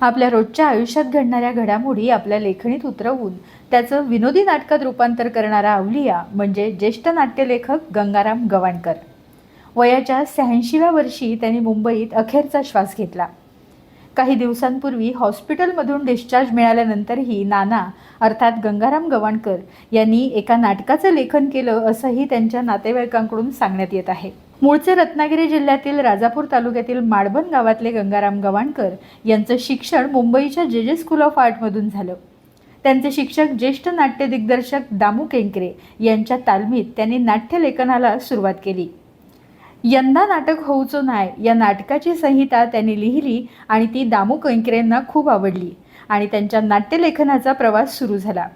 आपल्या रोजच्या आयुष्यात घडणाऱ्या घडामोडी आपल्या लेखणीत उतरवून त्याचं विनोदी नाटकात रूपांतर करणारा अवलिया म्हणजे ज्येष्ठ नाट्यलेखक गंगाराम गवाणकर. वयाच्या शहाऐंशीव्या वर्षी त्यांनी मुंबईत अखेरचा श्वास घेतला. काही दिवसांपूर्वी हॉस्पिटलमधून डिस्चार्ज मिळाल्यानंतरही नाना अर्थात गंगाराम गवाणकर यांनी एका नाटकाचं लेखन केलं असंही त्यांच्या नातेवाईकांकडून सांगण्यात येत आहे. मूळचे रत्नागिरी जिल्ह्यातील राजापूर तालुक्यातील माडबन गावातले गंगाराम गवाणकर यांचं शिक्षण मुंबईच्या जे जे स्कूल ऑफ आर्टमधून झालं. त्यांचे शिक्षक ज्येष्ठ नाट्य दिग्दर्शक दामू केंकरे यांच्या तालमीत त्यांनी नाट्यलेखनाला सुरुवात केली. यंदा नाटक होऊचो नाय या नाटकाची संहिता त्यांनी लिहिली आणि ती दामू केंकरेंना खूप आवडली आणि त्यांच्या नाट्यलेखनाचा प्रवास सुरू झाला.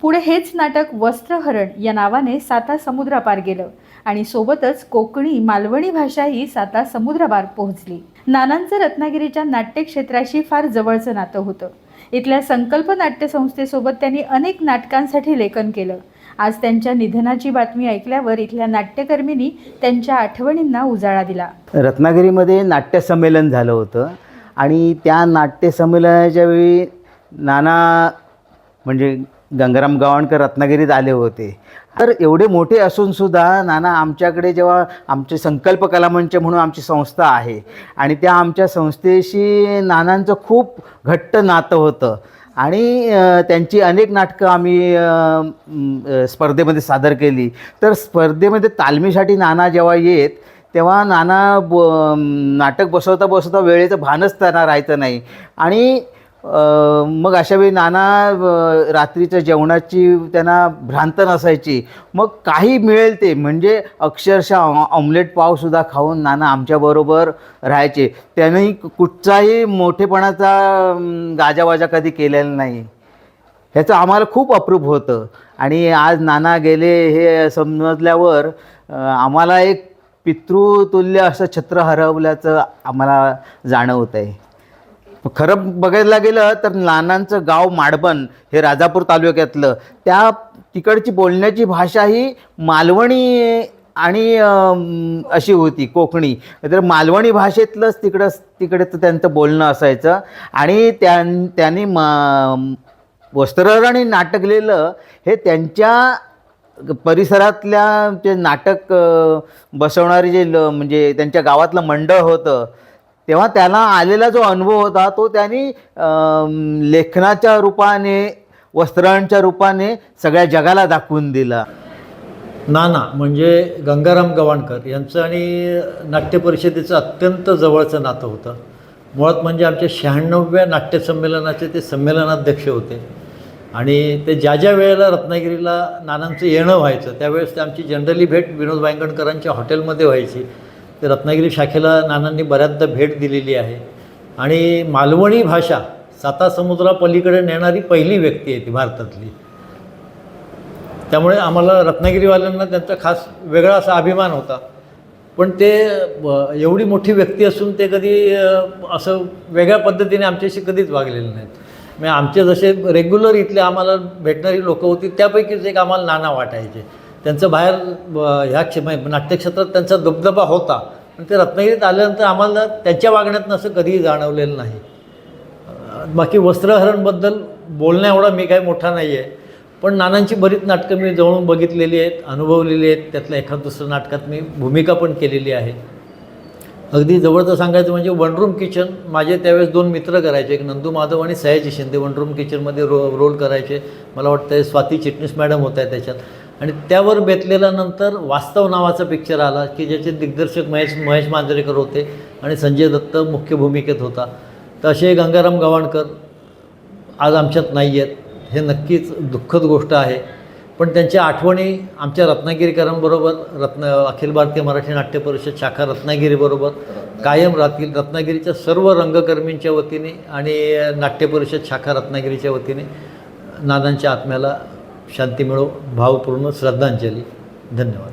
पुढे हेच नाटक वस्त्रहरण या नावाने साता समुद्रापार गेलं. आणि सोबतच कोकणी मालवणी भाषा ही साता समुद्रबार पोहोचली. नानांचं रत्नागिरीच्या नाट्यक्षेत्राशी फार जवळचं नातं होतं. इथल्या संकल्प नाट्यसंस्थेसोबत त्यांनी अनेक नाटकांसाठी लेखन केलं. आज त्यांच्या निधनाची बातमी ऐकल्यावर इथल्या नाट्यकर्मींनी त्यांच्या आठवणींना उजाळा दिला. रत्नागिरीमध्ये नाट्यसंमेलन झालं होतं आणि त्या नाट्यसंमेलनाच्या वेळी नाना म्हणजे गंगाराम गावणकर रत्नागिरीत आले होते. तर एवढे मोठे असूनसुद्धा नाना आमच्याकडे जेव्हा आमचे संकल्प कलामंच म्हणून आमची संस्था आहे आणि त्या आमच्या संस्थेशी नानांचं खूप घट्ट नातं होतं. आणि त्यांची अनेक नाटकं आम्ही स्पर्धेमध्ये सादर केली. तर स्पर्धेमध्ये तालमीसाठी नाना जेव्हा येत तेव्हा नाना ब नाटक बसवता बसवता वेळेचं भानच त्यांना राहायचं नाही. आणि मग मग अशावेळी नाना रात्रीच्या जेवणाची त्यांना भ्रांत नसायची मग काही मिळेल ते. म्हणजे अक्षरशः ऑमलेट पावसुद्धा खाऊन नाना आमच्याबरोबर राहायचे. त्यांनी कुठचाही मोठेपणाचा गाजावाजा कधी केलेला नाही. ह्याचं आम्हाला खूप अप्रूप होतं. आणि आज नाना गेले हे समजल्यावर आम्हाला एक पितृतुल्य असं छत्र हरवल्याचं आम्हाला जाणवत आहे खरं बघायला गेलं तर नानांचं गाव माडबन हे राजापूर तालुक्यातलं. त्या तिकडची बोलण्याची भाषा ही मालवणी आणि अशी होती कोकणी. तर मालवणी भाषेतलंच तिकडं तिकडे त्यांचं बोलणं असायचं. आणि त्यां त्यांनी मा वस्त्रहरण नाटक लिहिलं. हे त्यांच्या परिसरातल्या जे नाटक बसवणारे जे ल म्हणजे त्यांच्या गावातलं मंडळ होतं तेव्हा त्याला आलेला जो अनुभव होता तो त्यांनी लेखनाच्या रूपाने वस्त्रांच्या रूपाने सगळ्या जगाला दाखवून दिला. नाना म्हणजे गंगाराम गवाणकर यांचं आणि नाट्य परिषदेचं अत्यंत जवळचं नातं होतं. मुळात म्हणजे आमच्या शहाण्णव्या नाट्य संमेलनाचे ते संमेलनाध्यक्ष होते. आणि ते ज्या ज्या वेळेला रत्नागिरीला नानांचं येणं व्हायचं त्यावेळेस ते आमची जनरली भेट विनोद वायंगणकरांच्या हॉटेलमध्ये व्हायची. ते रत्नागिरी शाखेला नानांनी बऱ्याचदा भेट दिलेली आहे. आणि मालवणी भाषा साता समुद्रापलीकडे नेणारी पहिली व्यक्ती आहे ती भारतातली. त्यामुळे आम्हाला रत्नागिरीवाल्यांना त्यांचा खास वेगळा असा अभिमान होता. पण ते एवढी मोठी व्यक्ती असून ते कधी असं वेगळ्या पद्धतीने आमच्याशी कधीच वागलेले नाहीत. म्हणजे आमचे जसे रेग्युलर इथले आम्हाला भेटणारी लोकं होती त्यापैकीच एक आम्हाला नाना वाटायचे. त्यांचं बाहेर ह्या क्षे नाट्यक्षेत्रात त्यांचा दबदबा होता. पण ते रत्नागिरीत आल्यानंतर आम्हाला त्यांच्या वागण्यातनं असं कधीही जाणवलेलं नाही. बाकी वस्त्रहरणबद्दल बोलण्या एवढा मी काही मोठा नाही आहे पण नानांची बरीच नाटकं मी जवळून बघितलेली आहेत अनुभवलेली आहेत. त्यातल्या एखाद दुसऱ्या नाटकात मी भूमिका पण केलेली आहे. अगदी जवळचं सांगायचं म्हणजे वनरूम किचन माझे त्यावेळेस दोन मित्र करायचे एक नंदू माधव आणि सयाजी शिंदे. वनरूम किचनमध्ये रो रोल करायचे. मला वाटतं स्वाती चिटणीस मॅडम होत्या त्याच्यात. आणि त्यावर बेतलेल्यानंतर वास्तव नावाचा पिक्चर आला की ज्याचे दिग्दर्शक महेश महेश मांजरेकर होते आणि संजय दत्त मुख्य भूमिकेत होता. तर असे गंगाराम गवाणकर आज आमच्यात नाही आहेत. हे नक्कीच दुःखद गोष्ट आहे. पण त्यांच्या आठवणी आमच्या रत्नागिरीकरांबरोबर रत्न अखिल भारतीय मराठी नाट्य परिषद शाखा रत्नागिरीबरोबर कायम राहतील. रत्नागिरीच्या सर्व रंगकर्मींच्या वतीने आणि नाट्य परिषद शाखा रत्नागिरीच्या वतीने नानांच्या आत्म्याला शांती मिळो. भावपूर्ण श्रद्धांजली. धन्यवाद.